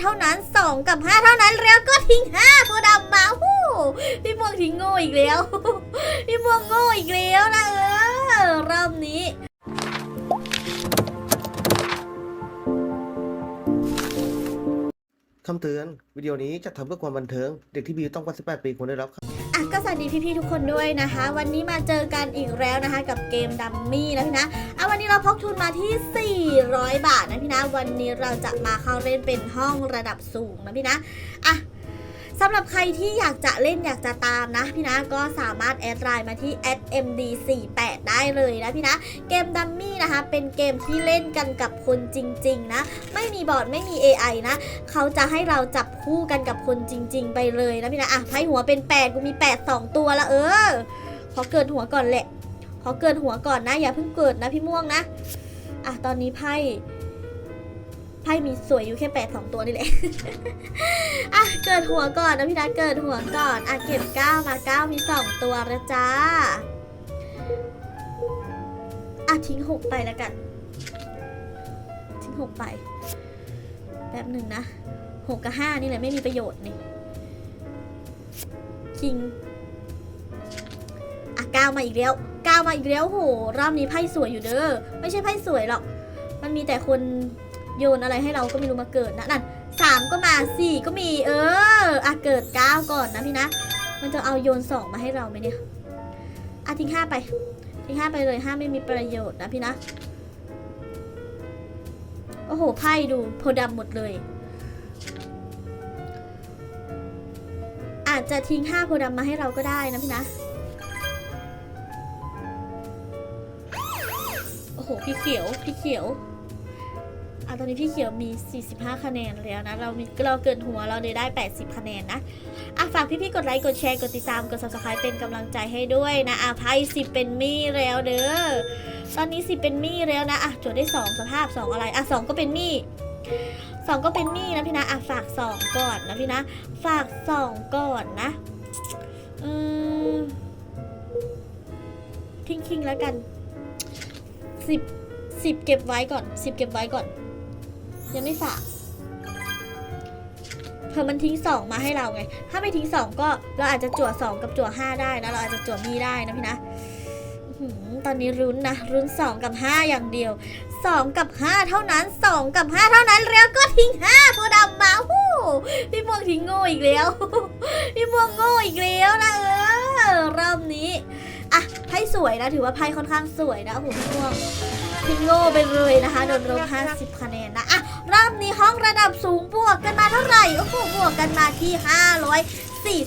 เท่านั้น 2 กับ 5 เท่านั้นแล้วก็ทิ้ง5โพดำมาหู้พี่ม่วงทิ้งโง่อีกแล้ว พี่ม่วงโง่อีกแล้วนะเออรอบนี้ คำเตือน วิดีโอนี้จะทำเพื่อความบันเทิง เด็กที่มีอายุต้องกว่า18 ปีควรได้รับคำอะก็สวัสดีพี่ๆทุกคนด้วยนะคะ วันนี้มาเจอกันอีกแล้วนะคะ กับเกมดัมมี่นะพี่นะอะวันนี้เราพกทุนมาที่ 400 บาทนะพี่นะ วันนี้เราจะมาเข้าเล่นเป็นห้องระดับสูงนะพี่นะอะ สำหรับใครที่อยากจะเล่นอยากจะตามนะพี่นะก็สามารถแอดไลน์มาที่ @md48 ได้เลยนะพี่นะเกมดัมมี่นะคะเป็นเกมที่เล่นกันกับคนจริง ๆ นะ ไม่มีบอร์ดไม่มี AI นะเขาจะให้เราจับคู่กันกับคนจริง ๆ ไปเลยนะพี่นะอะไพ่หัวเป็น 8 กูมี 8 2 ตัวละเออขอเกิดหัวก่อนแหละขอเกิดหัวก่อนนะ อย่าเพิ่งเกิดนะพี่ม่วงนะอะตอนนี้ไพ่ ไพ่มีสวยอยู่แค่8 2ตัวนี่แหละ อะ เกิดหัวก่อนนะพี่นะเกิดหัวก่อน อะ เก็บ9มา9มี2ตัวแล้วจ้า อะ ทิ้ง6ไปแล้วกัน ทิ้ง6ไป แป๊บหนึ่งนะหกกับห้านี่แหละไม่มีประโยชน์นี่คิง อะก้าวมาอีกแล้วก้าวมาอีกแล้วโหรอบนี้ไพ่สวยอยู่เด้อ ไม่ใช่ไพ่สวยหรอก มันมีแต่คน โยนอะไรให้เราก็ไม่รู้มาเกิดนะนั่นสามก็มาสี่ก็มี เอออะเกิดเก้าก่อนนะพี่นะ มันจะเอาโยนสองมาให้เราไหมเนี่ยอะทิ้งห้าไป ทิ้งห้าไปเลยห้าไม่มีประโยชน์นะพี่นะ โอ้โหไพ่ดูโพธิ์ดำหมดเลย อาจจะทิ้งห้าโพดำมาให้เราก็ได้นะพี่นะโอ้โหพี่เขียวพี่เขียว ตอนนี้พี่เขียวมี 45 คะแนนแล้วนะ เรามีเราเกินหัวเราเลยได้ 80 คะแนนนะอะฝากพี่ๆกดไลค์ กดแชร์ กดติดตาม กด subscribe เป็นกำลังใจให้ด้วยนะอะไพ่สิบเป็นมี่แล้วเด้อ ตอนนี้สิเป็นมี่แล้วนะอะจดได้สองสภาพสองอะไรอะสองก็เป็นมี่สองก็เป็นมี่นะพี่นะอะฝากสองก่อนนะพี่นะ ฝากสองก่อนนะอืมทิ้งคิงแล้วกันสิบสิบเก็บไว้ก่อนสิบเก็บไว้ก่อน ยังไม่ฝากเผื่อมันทิ้งสองมาให้เราไง ถ้าไม่ทิ้งสองก็เราอาจจะจั่วสองกับจั่วห้าได้นะ เราอาจจะจั่วมีได้นะพี่นะตอนนี้รุ้นนะรุ้นสองกับห้าอย่างเดียวสองกับห้าเท่านั้นสองกับห้าเท่านั้นแล้วก็ทิ้งห้าโพดำมาหู้พี่ม่วงทิ้งโง่อีกแล้ว พี่ม่วงโง่อีกแล้วนะเออรอบนี้อะไพ่สวยนะถือว่าไพ่ค่อนข้างสวยนะโอ้โหพี่ม่วงทิ้งโง่ไปเลยนะคะโดนลบ50คะแนนนะอะ รอบนี้ห้องระดับสูงบวกกันมาเท่าไหร่โอ้โหบวกกันมาที่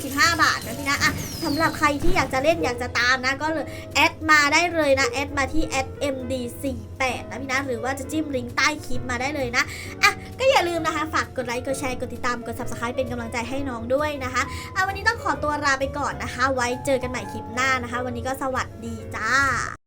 545 บาทนะพี่นะอะสำหรับใครที่อยากจะเล่นอยากจะตามนะ ก็เลยแอดมาได้เลยนะแอดมาที่แอด md48 นะพี่นะหรือว่าจะจิ้มลิงก์ใต้คลิปมาได้เลยนะอะก็อย่าลืมนะคะ ฝากกดไลค์กดแชร์กดติดตามกด subscribe เป็นกำลังใจให้น้องด้วยนะคะเอาวันนี้ต้องขอตัวลาไปก่อนนะคะ ไว้เจอกันใหม่คลิปหน้านะคะ วันนี้ก็สวัสดีจ้า